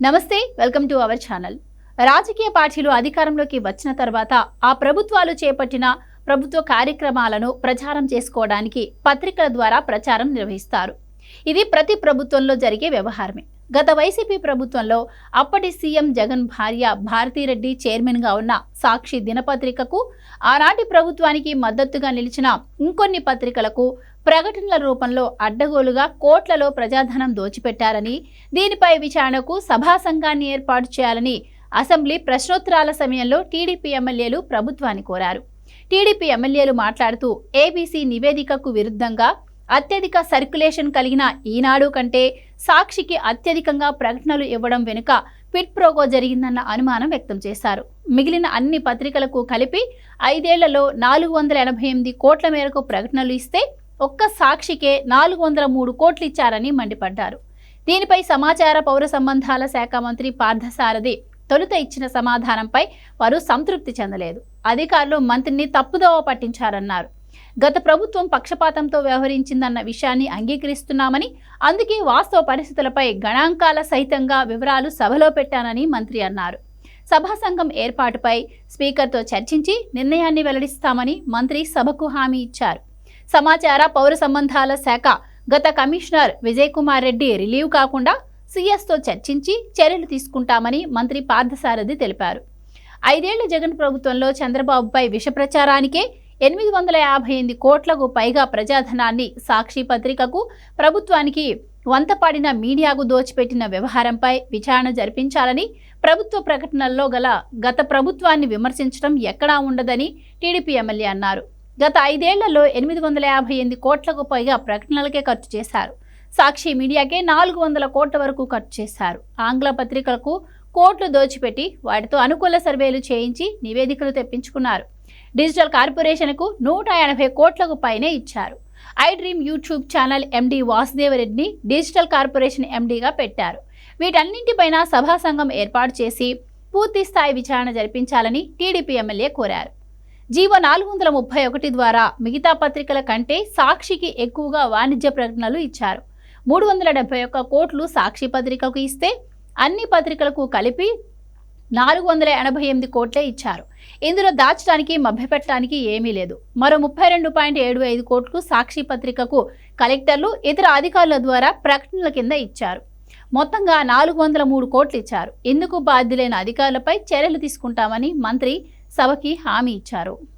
నమస్తే welcome to our channel. రాజకీయ పార్టీలు అధికారంలోకి వచ్చిన తర్వాత ఆ ప్రభుత్వాలు చేపట్టిన ప్రభుత్వ కార్యక్రమాలను ప్రచారం చేసుకోవడానికి పత్రికల ద్వారా ప్రచారం నిర్వహిస్తారు. ఇది ప్రతి ప్రభుత్వంలో జరిగే వ్యవహారమే. గత వైసీపీ ప్రభుత్వంలో అప్పటి సీఎం జగన్ భార్య భారతీరెడ్డి చైర్మన్గా ఉన్న సాక్షి దినపత్రికకు ఆనాటి ప్రభుత్వానికి మద్దతుగా నిలిచిన ఇంకొన్ని పత్రికలకు ప్రకటనల రూపంలో అడ్డగోలుగా కోట్లలో ప్రజాధనం దోచిపెట్టారని దీనిపై విచారణకు సభా సంఘాన్ని ఏర్పాటు చేయాలని అసెంబ్లీ ప్రశ్నోత్తరాల సమయంలో టీడీపీ ఎమ్మెల్యేలు ప్రభుత్వాన్ని కోరారు. టీడీపీ ఎమ్మెల్యేలు మాట్లాడుతూ ఏబీసీ నివేదికకు విరుద్ధంగా అత్యధిక సర్క్యులేషన్ కలిగిన ఈనాడు కంటే సాక్షికి అత్యధికంగా ప్రకటనలు ఇవ్వడం వెనుక పిట్ ప్రోగో జరిగిందన్న అనుమానం వ్యక్తం చేశారు. మిగిలిన అన్ని పత్రికలకు కలిపి ఐదేళ్ళలో నాలుగు వందల ఎనభై ఎనిమిది కోట్ల మేరకు ప్రకటనలు ఇస్తే ఒక్క సాక్షికే నాలుగు వందల మూడు కోట్లు ఇచ్చారని మండిపడ్డారు. దీనిపై సమాచార పౌర సంబంధాల శాఖ మంత్రి పార్థసారథి తొలుత ఇచ్చిన సమాధానంపై వారు సంతృప్తి చెందలేదు. అధికారులు మంత్రిని తప్పుదోవ పట్టించారన్నారు. గత ప్రభుత్వం పక్షపాతంతో వ్యవహరించిందన్న విషయాన్ని అంగీకరిస్తున్నామని అందుకే వాస్తవ పరిస్థితులపై గణాంకాల సహితంగా వివరాలు సభలో పెట్టానని మంత్రి అన్నారు. సభా సంఘం ఏర్పాటుపై స్పీకర్తో చర్చించి నిర్ణయాన్ని వెల్లడిస్తామని మంత్రి సభకు హామీ ఇచ్చారు. సమాచార పౌర సంబంధాల శాఖ గత కమిషనర్ విజయ్ కుమార్ రెడ్డి రిలీవ్ కాకుండా సీఎస్తో చర్చించి చర్యలు తీసుకుంటామని మంత్రి పార్థసారథి తెలిపారు. ఐదేళ్ళ జగన్ ప్రభుత్వంలో చంద్రబాబుపై విష ప్రచారానికే ఎనిమిది వందల యాభై ఎనిమిది కోట్లకు పైగా ప్రజాధనాన్ని సాక్షి పత్రికకు ప్రభుత్వానికి వంతపాడిన మీడియాకు దోచిపెట్టిన వ్యవహారంపై విచారణ జరిపించాలని ప్రభుత్వ ప్రకటనల్లో గల గత ప్రభుత్వాన్ని విమర్శించడం ఎక్కడా ఉండదని టీడీపీ ఎమ్మెల్యే అన్నారు. గత ఐదేళ్ళలో ఎనిమిది వందల యాభై ఎనిమిది కోట్లకు పైగా ప్రకటనలకే ఖర్చు చేశారు. సాక్షి మీడియాకే నాలుగు వందల కోట్ల వరకు ఖర్చు చేశారు. ఆంగ్ల పత్రికలకు కోట్లు దోచిపెట్టి వాటితో అనుకూల సర్వేలు చేయించి నివేదికలు తెప్పించుకున్నారు. డిజిటల్ కార్పొరేషన్కు నూట ఎనభై కోట్లకు పైనే ఇచ్చారు. I dream YouTube channel MD వాసుదేవరెడ్డిని digital corporation ఎండీగా పెట్టారు. వీటన్నింటిపైన సభా సంఘం ఏర్పాటు చేసి పూర్తి స్థాయి విచారణ జరిపించాలని టీడీపీ ఎమ్మెల్యే కోరారు. జీవో నాలుగు వందల ముప్పై ఒకటి ద్వారా మిగతా పత్రికల కంటే సాక్షికి ఎక్కువగా వాణిజ్య ప్రకటనలు ఇచ్చారు. మూడు వందల డెబ్బై ఒక్క కోట్లు సాక్షి పత్రికకు ఇస్తే అన్ని పత్రికలకు కలిపి నాలుగు వందల ఎనభై ఎనిమిది కోట్లే ఇచ్చారు. ఇందులో దాచడానికి మభ్యపెట్టడానికి ఏమీ లేదు. మరో ముప్పై రెండు పాయింట్ ఏడు ఐదు కోట్లు సాక్షి పత్రికకు కలెక్టర్లు ఇతర అధికారుల ద్వారా ప్రకటనల కింద ఇచ్చారు. మొత్తంగా నాలుగు వందల మూడు కోట్లు ఇచ్చారు. ఇందుకు బాధ్యులైన అధికారులపై చర్యలు తీసుకుంటామని మంత్రి సభకి హామీ ఇచ్చారు.